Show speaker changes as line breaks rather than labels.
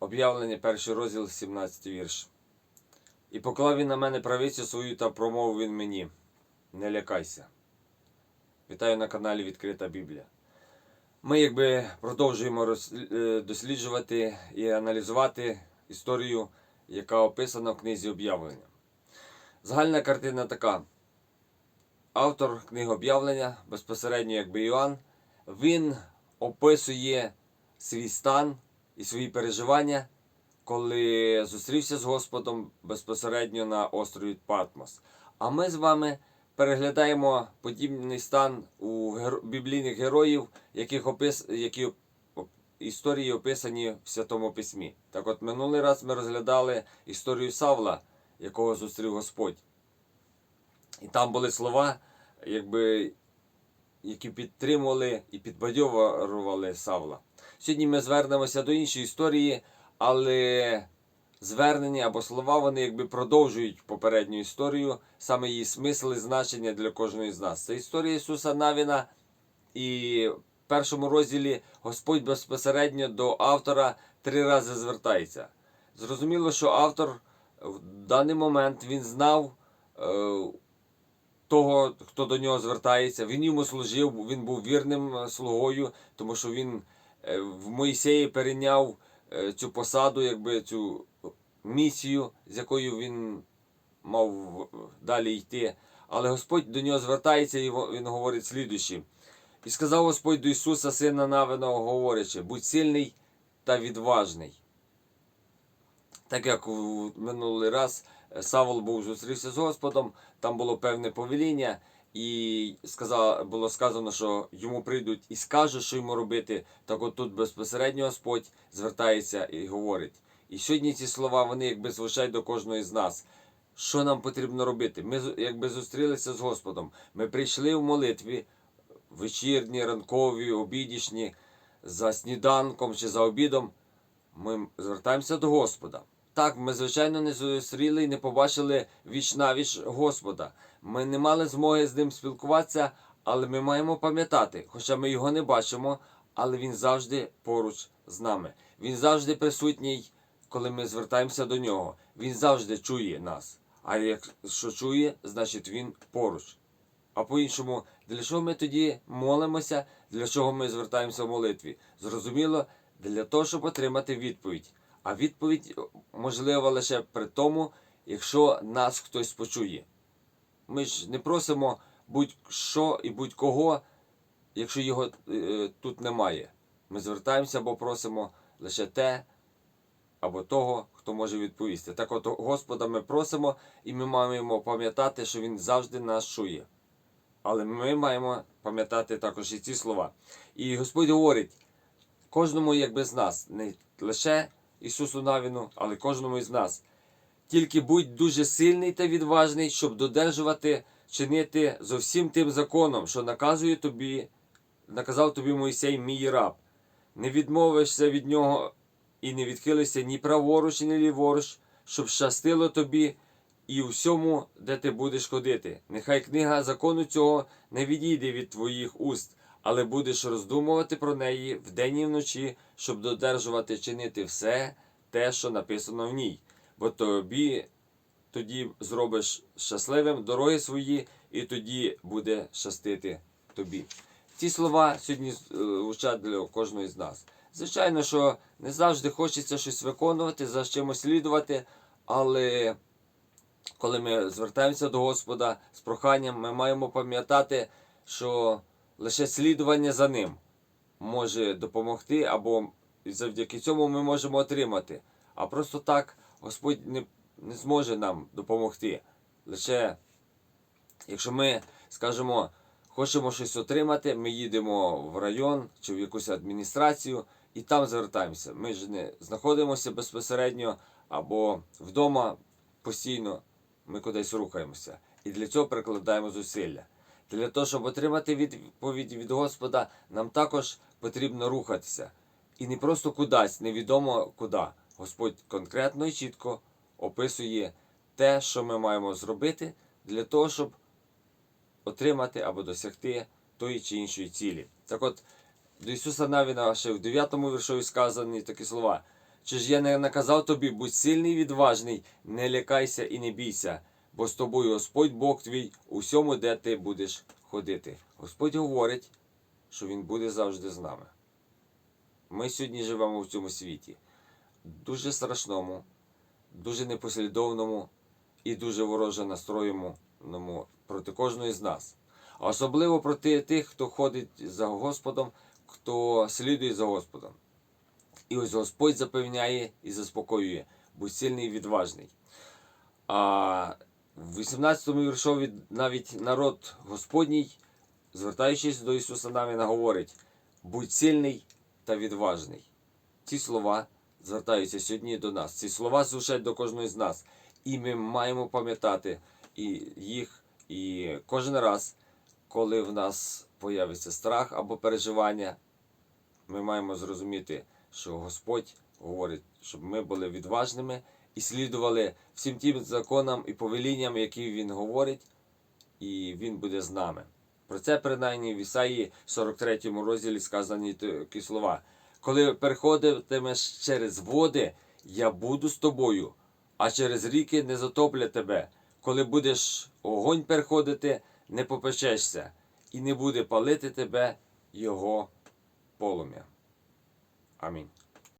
Об'явлення, перший розділ, 17 вірш. І поклав він на мене правицю свою та промовив він мені: Не лякайся. Вітаю на каналі Відкрита Біблія. Ми якби продовжуємо роз- е, досліджувати і аналізувати історію, яка описана в книзі об'явлення. Загальна картина така. Автор книги об'явлення, безпосередньо якби Іоанн, він описує свій стан і свої переживання, коли зустрівся з Господом безпосередньо на острові Патмос. А ми з вами переглядаємо подібний стан у геро- біблійних героїв, яких опис... які історії описані в Святому Письмі. Так от минулий раз ми розглядали історію Савла, якого зустрів Господь. І там були слова, якби, які підтримували і підбадьорували Савла. Сьогодні ми звернемося до іншої історії, але звернення або слова вони якби продовжують попередню історію, саме її смисл і значення для кожної з нас. Це історія Ісуса Навіна, і в першому розділі Господь безпосередньо до автора три рази звертається. Зрозуміло, що автор в даний момент він знав. е, того, хто до нього звертається. Він йому служив, він був вірним е, слугою, тому що він в Моїсеї перейняв е, цю посаду, якби цю місію, з якою він мав далі йти. Але Господь до нього звертається і він говорить слідуючи. І сказав Господь до Ісуса, сина Навиного, говорячи, будь сильний та відважний. Так як у минулий раз е, Савол був зустрівся з Господом, там було певне повеління, і сказав, було сказано, що йому прийдуть і скажуть, що йому робити. Так от тут безпосередньо Господь звертається і говорить. І сьогодні ці слова вони якби звучать до кожного з нас. Що нам потрібно робити? Ми якби зустрілися з Господом. Ми прийшли в молитві вечірні, ранкові, обідішні, за сніданком чи за обідом. Ми звертаємося до Господа. Так, ми, звичайно, не зустріли і не побачили віч навіч Господа. Ми не мали змоги з ним спілкуватися, але ми маємо пам'ятати, хоча ми його не бачимо, але він завжди поруч з нами. Він завжди присутній, коли ми звертаємося до нього. Він завжди чує нас. А якщо чує, значить він поруч. А по-іншому, для чого ми тоді молимося, для чого ми звертаємося в молитві? Зрозуміло, для того, щоб отримати відповідь. А відповідь можлива лише при тому, якщо нас хтось почує. Ми ж не просимо будь-що і будь-кого, якщо його е, тут немає. Ми звертаємося або просимо лише те, або того, хто може відповісти. Так от Господа ми просимо, і ми маємо пам'ятати, що Він завжди нас чує. Але ми маємо пам'ятати також і ці слова. І Господь говорить кожному, якби з нас, не лише Ісусу Навіну, але кожному із нас. Тільки будь дуже сильний та відважний, щоб додержувати, чинити зо всім тим законом, що наказує тобі, наказав тобі Мойсей, мій раб. Не відмовишся від нього і не відхилишся ні праворуч, ні ліворуч, щоб щастило тобі і всьому, де ти будеш ходити. Нехай книга закону цього не відійде від твоїх уст, але будеш роздумувати про неї вдень і вночі, щоб додержувати чинити все те, що написано в ній. Бо тобі тоді зробиш щасливим дороги свої, і тоді буде щастити тобі. Ці слова сьогодні е, звучать для кожного з нас. Звичайно, що не завжди хочеться щось виконувати, за чимось слідувати, але коли ми звертаємося до Господа з проханням, ми маємо пам'ятати, що лише слідування за ним може допомогти, або завдяки цьому ми можемо отримати. А просто так Господь не, не зможе нам допомогти. Лише якщо ми скажемо, хочемо щось отримати, ми їдемо в район чи в якусь адміністрацію і там звертаємося. Ми ж не знаходимося безпосередньо або вдома постійно ми кудись рухаємося. І для цього прикладаємо зусилля. Для того, щоб отримати відповідь від Господа, нам також потрібно рухатися. І не просто кудись, невідомо куди. Господь конкретно і чітко описує те, що ми маємо зробити для того, щоб отримати або досягти тої чи іншої цілі. Так от, до Ісуса Навіна ще в 9 віршові сказані такі слова. Чи ж я не наказав тобі, будь сильний і відважний, не лякайся і не бійся, бо з тобою Господь Бог твій у всьому, де ти будеш ходити. Господь говорить, що Він буде завжди з нами. Ми сьогодні живемо в цьому світі, дуже страшному, дуже непослідовному і дуже вороже настроєному проти кожної з нас. А особливо проти тих, хто ходить за Господом, хто слідує за Господом. І ось Господь запевняє і заспокоює, будь сильний і відважний. А в 18-му віршові навіть народ Господній, звертаючись до Ісуса Навіна, говорить: будь сильний та відважний. Ці слова звертаються сьогодні до нас. Ці слова звучать до кожної з нас. І ми маємо пам'ятати і їх, і кожен раз, коли в нас появиться страх або переживання, ми маємо зрозуміти, що Господь говорить, щоб ми були відважними і слідували всім тим законам і повелінням, які Він говорить, і Він буде з нами. Про це принаймні в Ісаї 43 розділі сказані такі слова. Коли переходитимеш через води, я буду з тобою, а через ріки не затоплять тебе. Коли будеш огонь переходити, не попечешся, і не буде палити тебе його полум'я. Амінь.